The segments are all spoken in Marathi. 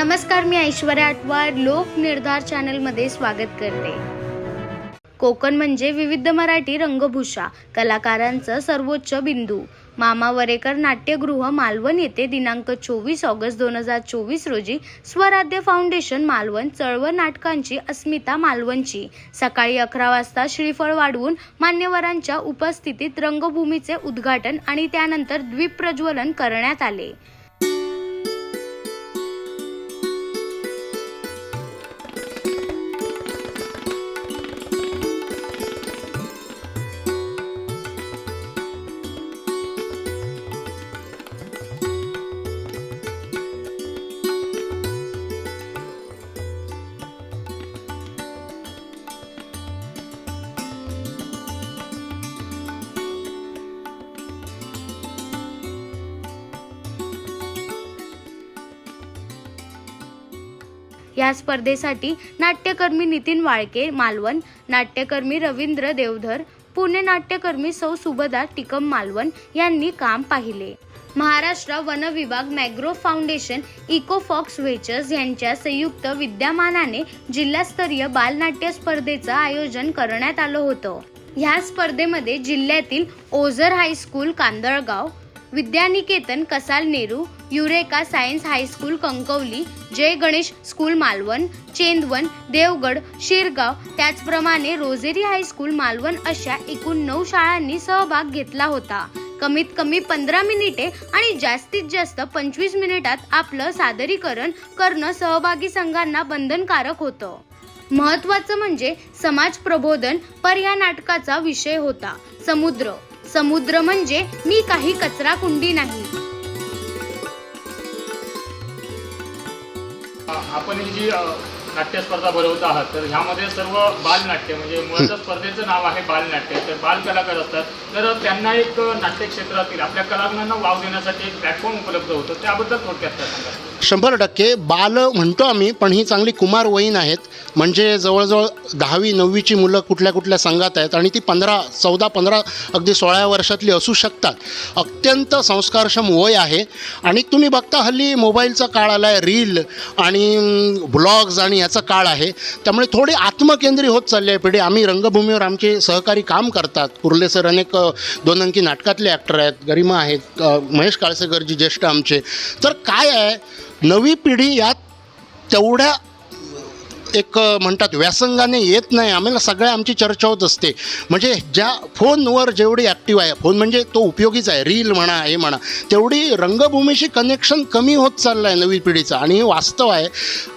नमस्कार मी ऐश्वर्या आटवाड लोक निर्धार चॅनलमध्ये स्वागत करते. कोकण म्हणजे विविध मराठी रंगभूषा कलाकारांचं सर्वोच्च बिंदू. मामा वरेकर नाट्यगृह मालवण येथे दिनांक चोवीस ऑगस्ट दोन हजार चोवीस रोजी स्वराध्य फाउंडेशन मालवण चळवळ नाटकांची अस्मिता मालवणची. सकाळी अकरा वाजता श्रीफळ वाढवून मान्यवरांच्या उपस्थितीत रंगभूमीचे उद्घाटन आणि त्यानंतर द्वीप प्रज्वलन करण्यात आले. या स्पर्धेसाठी नाट्यकर्मी नितीन वाळके मालवण नाट्यकर्मी रवींद्र देवधर पुणे नाट्यकर्मी सौ सुभदा टिकम मालवण यांनी काम पाहिले. महाराष्ट्र वन विभाग मॅग्रो फाउंडेशन इकोफॉक्स व्हेचर्स यांच्या संयुक्त विद्यमानाने जिल्हास्तरीय बालनाट्य स्पर्धेचं आयोजन करण्यात आलं होतं. ह्या स्पर्धेमध्ये जिल्ह्यातील Ozar high school Kandalgaon Vidyaniketan Kasal Nehru Eureka science high school Kankavli Jay Ganesh school Malvan Chendvan Devgad Shirgaon त्याचप्रमाणे रोझेरी हायस्कूल मालवण अशा एकूण नऊ शाळांनी सहभाग घेतला होता. कमीत कमी पंधरा मिनिटे आणि जास्तीत जास्त पंचवीस मिनिटात आपलं सादरीकरण करणं सहभागी संघांना बंधनकारक होतं. महत्वाचं म्हणजे समाज प्रबोधन पर या नाटकाचा विषय होता. समुद्र समुद्र म्हणजे मी काही कचरा कुंडी नाही. आपण ही जी नाट्यस्पर्धा भरवत आहात तर ह्यामध्ये सर्व बालनाट्य म्हणजे मुळाचं स्पर्धेचं नाव आहे बालनाट्य तर बाल कलाकार असतात. तर त्यांना एक नाट्य क्षेत्रातील आपल्या कलाकारांना वाव देण्यासाठी एक प्लॅटफॉर्म उपलब्ध होतं. त्याबद्दल थोडक्यात काय सांगा शंभर टक्के बाल म्हणतो आम्ही पण ही चांगली कुमारवयीन आहेत. म्हणजे जवळजवळ दहावी नववीची मुलं कुठल्या कुठल्या संघात आहेत आणि ती पंधरा चौदा पंधरा अगदी सोळा वर्षातली असू शकतात. अत्यंत संस्कारक्षम वय आहे. आणि तुम्ही बघता हल्ली मोबाईलचा काळ आला आहे रील आणि ब्लॉग्स आणि याचा काळ आहे. त्यामुळे थोडी आत्मकेंद्री होत चालली आहे पिढी. आम्ही रंगभूमीवर आमचे सहकारी काम करतात. कुर्ले सर अनेक दोन अंकी नाटकातले ॲक्टर आहेत. गरिमा आहेत. महेश काळसेकरजी ज्येष्ठ आमचे. तर काय आहे? नवी पिढी यात तेवढ्या एक म्हणतात व्यासंगाने येत नाही. आम्हाला सगळ्या आमची चर्चा होत असते. म्हणजे ज्या फोनवर जेवढी ॲक्टिव्ह आहे फोन म्हणजे तो उपयोगीच आहे. रील म्हणा हे म्हणा तेवढी रंगभूमीशी कनेक्शन कमी होत चाललं आहे नवी पिढीचं. आणि हे वास्तव आहे.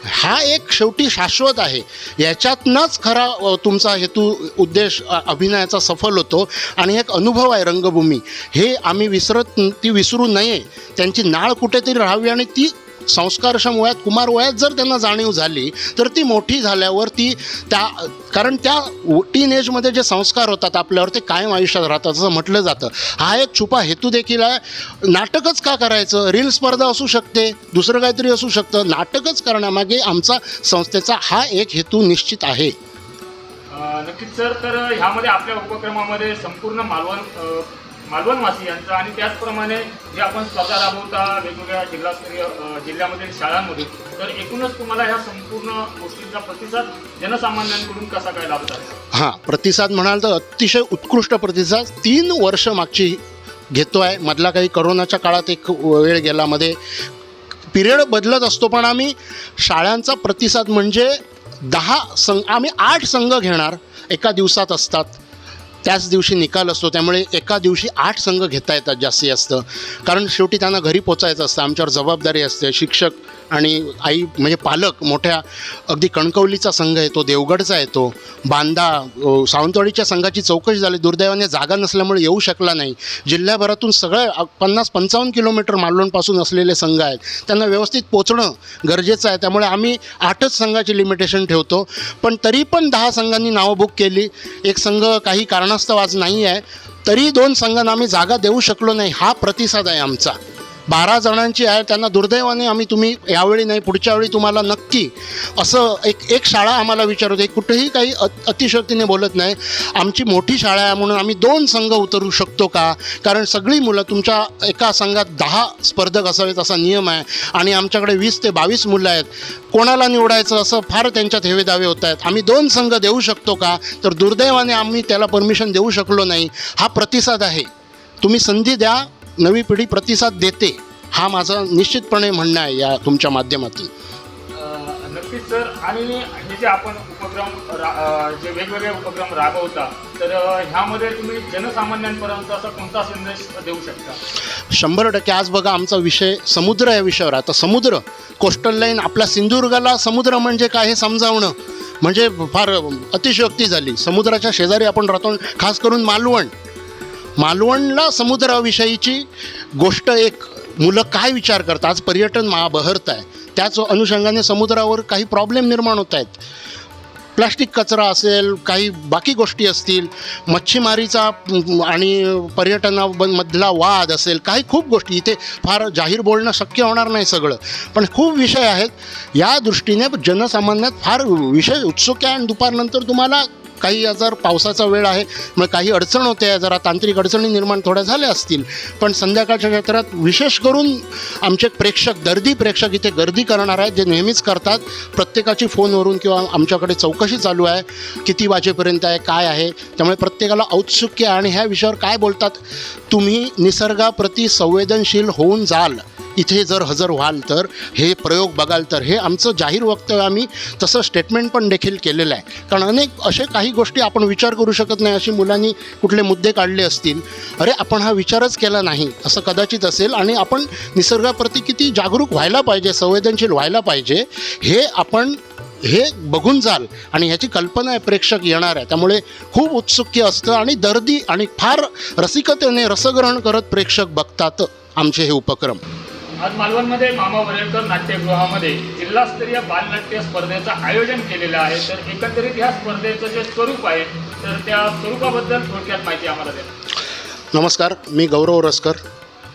हा एक शेवटी शाश्वत आहे. याच्यातनंच खरा तुमचा हेतू उद्देश अभिनयाचा सफल होतो. आणि एक अनुभव आहे रंगभूमी. हे आम्ही विसरत ती विसरू नये. त्यांची नाळ कुठेतरी राहावी आणि ती संस्कारक्षम वयात कुमार वयात जर त्यांना जाणीव झाली तर ती मोठी झाल्यावर ती त्या कारण त्या टीन एजमध्ये जे संस्कार होतात आपल्यावर ते कायम आयुष्यात राहतात असं म्हटलं जातं. हा एक छुपा हेतू देखील आहे. नाटकच का करायचं? रील स्पर्धा असू शकते दुसरं काहीतरी असू शकतं. नाटकच करण्यामागे आमचा संस्थेचा हा एक हेतू निश्चित आहे. नक्कीच सर. तर ह्यामध्ये आपल्या उपक्रमामध्ये संपूर्ण मालवण अ, मालवणवासी यांचा आणि त्याचप्रमाणे जे आपण स्पर्धा राबवता वेगवेगळ्या जिल्हास्तरीय जिल्ह्यामधील शाळांमध्ये तर एकूणच तुम्हाला ह्या संपूर्ण गोष्टींचा प्रतिसाद जनसामान्यांकडून कसा काय लाभत आहे हां प्रतिसाद म्हणाल तर अतिशय उत्कृष्ट प्रतिसाद. तीन वर्ष मागची घेतो आहे मधला काही करोनाच्या काळात एक वेळ गेला मध्ये. पिरियड बदलत असतो पण आम्ही शाळांचा प्रतिसाद म्हणजे दहा संघ आम्ही आठ संघ घेणार. एका दिवसात असतात. त्याच दिवशी निकाल असतो त्यामुळे एका दिवशी आठ संघ घेता येतात जास्तीत जास्त. कारण शेवटी त्यांना घरी पोचायचं असतं आमच्यावर जबाबदारी असते शिक्षक आणि आई म्हणजे पालक मोठ्या अगदी कणकवलीचा संघ येतो देवगडचा येतो बांदा सावंतवाडीच्या संघाची चौकशी झाली दुर्दैवाने जागा नसल्यामुळे येऊ शकला नाही. जिल्ह्याभरातून सगळं पन्नास पंचावन्न किलोमीटर मालवणपासून असलेले संघ आहेत. त्यांना व्यवस्थित पोचणं गरजेचं आहे. त्यामुळे आम्ही आठच संघाची लिमिटेशन ठेवतो. पण तरी पण दहा संघांनी नावं बुक केली. एक संघ काही कारणास्तव आज नाही आहे तरी दोन संघांना आम्ही जागा देऊ शकलो नाही. हा प्रतिसाद आहे आमचा. बारा जणांची आहे त्यांना दुर्दैवाने आम्ही तुम्ही यावेळी नाही पुढच्या वेळी तुम्हाला नक्की असं एक एक शाळा आम्हाला विचारत आहे कुठेही काही अतिशक्तीने बोलत नाही. आमची मोठी शाळा आहे म्हणून आम्ही दोन संघ उतरू शकतो का? कारण सगळी मुलं तुमच्या एका संघात दहा स्पर्धक असावेत असा नियम आहे. आणि आमच्याकडे वीस ते बावीस मुलं आहेत. कोणाला निवडायचं असं फार त्यांच्यात हेवे दावे होत आहेत. आम्ही दोन संघ देऊ शकतो का? तर दुर्दैवाने आम्ही त्याला परमिशन देऊ शकलो नाही. हा प्रतिसाद आहे. तुम्ही संधी द्या नवी पिढी प्रतिसाद देते हा माझा निश्चितपणे म्हणणं आहे या तुमच्या माध्यमातून. नक्कीच सर. आणि हे जे आपण उपक्रम जे वेगवेगळे उपक्रम राबवता तर ह्यामध्ये तुम्ही जनसामान्यांपर्यंत असा कोणता संदेश देऊ शकता? शंभर टक्के. आज बघा आमचा विषय समुद्र या विषयावर. आता समुद्र कोस्टल लाईन आपल्या सिंधुदुर्गाला समुद्र म्हणजे काय हे समजावणं म्हणजे फार अतिशयोक्ती झाली. समुद्राच्या शेजारी आपण राहतो खास करून मालवण. मालवणला समुद्राविषयीची गोष्ट एक मुलं काय विचार करतात? आज पर्यटन महाबहरत आहे. त्याच अनुषंगाने समुद्रावर काही प्रॉब्लेम निर्माण होत आहेत. प्लास्टिक कचरा असेल काही बाकी गोष्टी असतील मच्छीमारीचा आणि पर्यटनामधला वाद असेल काही खूप गोष्टी. इथे फार जाहीर बोलणं शक्य होणार नाही सगळं. पण खूप विषय आहेत. या दृष्टीने जनसामान्यात फार विषय उत्सुक आहे आणि दुपारनंतर तुम्हाला काही जर पावसाचा वेळ आहे मग काही अडचण होते जरा तांत्रिक अडचणी निर्माण थोड्या झाल्या असतील. पण संध्याकाळच्या क्षेत्रात विशेष करून आमचे प्रेक्षक दर्दी प्रेक्षक इथे गर्दी करणार आहेत जे नेहमीच करतात. प्रत्येकाची फोनवरून किंवा आमच्याकडे चौकशी चालू आहे किती वाजेपर्यंत आहे काय आहे त्यामुळे प्रत्येकाला औत्सुक्य आणि ह्या विषयावर काय बोलतात? तुम्ही निसर्गाप्रती संवेदनशील होऊन जाल. इथे जर हजर व्हाल तर हे प्रयोग बघाल तर हे आमचं जाहीर वक्तव्य आम्ही तसं स्टेटमेंट पण देखील केलेलं आहे. कारण अनेक असे काही गोष्टी आपण विचार करू शकत नाही अशी मुलांनी कुठले मुद्दे काढले असतील. अरे आपण हा विचारच केला नाही असं कदाचित असेल. आणि आपण निसर्गाप्रती किती जागरूक व्हायला पाहिजे संवेदनशील व्हायला पाहिजे हे आपण हे बघून जाल. आणि ह्याची कल्पना आहे प्रेक्षक येणार आहे. त्यामुळे खूप उत्सुक्य असतं आणि दर्दी आणि फार रसिकतेने रसग्रहण करत प्रेक्षक बघतात आमचे हे उपक्रम. आज मालवणमध्ये मामा वरेरकर नाट्यगृहामध्ये जिल्हास्तरीय बालनाट्य स्पर्धेचं आयोजन केलेलं आहे. तर एकंदरीत ह्या स्पर्धेचं जे स्वरूप आहे तर त्या स्वरूपाबद्दल थोडक्यात माहिती आम्हाला द्या. नमस्कार मी गौरव रसकर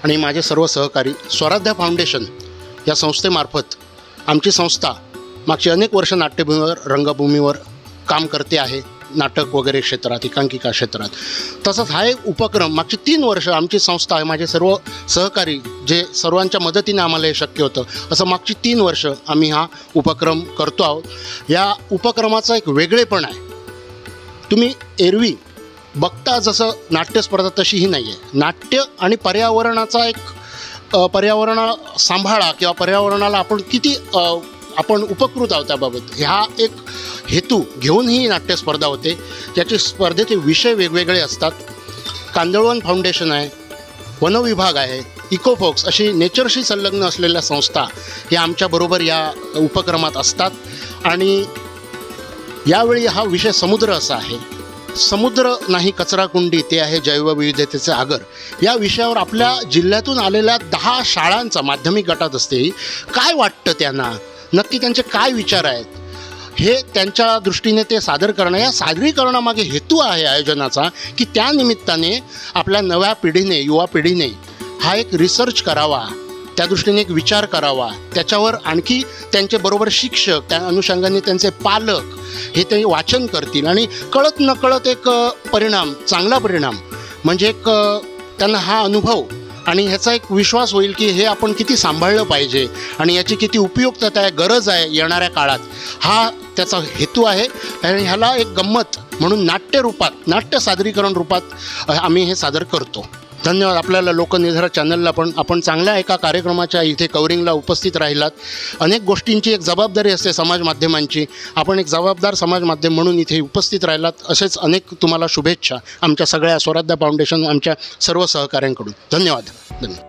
आणि माझे सर्व सहकारी स्वराध्या फाउंडेशन या संस्थेमार्फत आमची संस्था मागची अनेक वर्ष नाट्यभूमीवर रंगभूमीवर काम करते आहे. नाटक वगैरे क्षेत्रात एकांकिका क्षेत्रात. तसंच हा एक उपक्रम मागची तीन वर्ष आमची संस्था आहे माझे सर्व सहकारी जे सर्वांच्या मदतीने आम्हाला हे शक्य होतं असं मागची तीन वर्ष आम्ही हा उपक्रम करतो आहोत. या उपक्रमाचा एक वेगळेपण आहे. तुम्ही एरवी बघता जसं नाट्यस्पर्धा तशीही नाही आहे नाट्य आणि पर्यावरणाचा एक पर्यावरणा पर्यावरण सांभाळा किंवा पर्यावरणाला आपण किती आपण उपकृत आहोत त्याबाबत. ह्या एक हेतू घेऊन ही नाट्यस्पर्धा होते. ज्याचे स्पर्धेचे विषय वेगवेगळे असतात. कांदळवन फाउंडेशन आहे. वनविभाग आहे. इकोफोक्स अशी नेचरशी संलग्न असलेल्या संस्था या आमच्याबरोबर या उपक्रमात असतात. आणि यावेळी हा विषय समुद्र असा आहे. समुद्र नाही कचरा कुंडी ते आहे जैवविविधतेचे आगर. या विषयावर आपल्या जिल्ह्यातून आलेल्या दहा शाळांचा माध्यमिक गटात असते. काय वाटतं त्यांना? नक्की त्यांचे काय विचार आहेत? हे त्यांच्या दृष्टीने ते सादर करणं या सादरीकरणामागे हेतू आहे आयोजनाचा की त्या निमित्ताने आपल्या नव्या पिढीने युवा पिढीने हा एक रिसर्च करावा त्या दृष्टीने एक विचार करावा. त्याच्यावर आणखी त्यांचे बरोबर शिक्षक त्या अनुषंगाने त्यांचे पालक हे ते वाचन करतील. आणि कळत नकळत एक परिणाम चांगला परिणाम म्हणजे एक त्यांना हा अनुभव आणि ह्याचा एक विश्वास होईल की हे आपण किती सांभाळलं पाहिजे आणि याची किती उपयुक्तता आहे गरज आहे येणाऱ्या काळात. हा त्याचा हेतू आहे आणि ह्याला एक गंमत म्हणून नाट्य रूपात नाट्य सादरीकरण रूपात आम्ही हे सादर करतो. धन्यवाद. आपल्याला लोकनिर्धार चॅनलला पण आपण चांगल्या एका कार्यक्रमाच्या इथे कवरिंगला उपस्थित राहिलात. अनेक गोष्टींची एक जबाबदारी असते समाज माध्यमांची. आपण एक जबाबदार समाज माध्यम म्हणून इथे उपस्थित राहिलात. असेच अनेक तुम्हाला शुभेच्छा आमच्या सगळ्या स्वराध्या फाउंडेशन आमच्या सर्व सहकाऱ्यांकडून. धन्यवाद. धन्यवाद.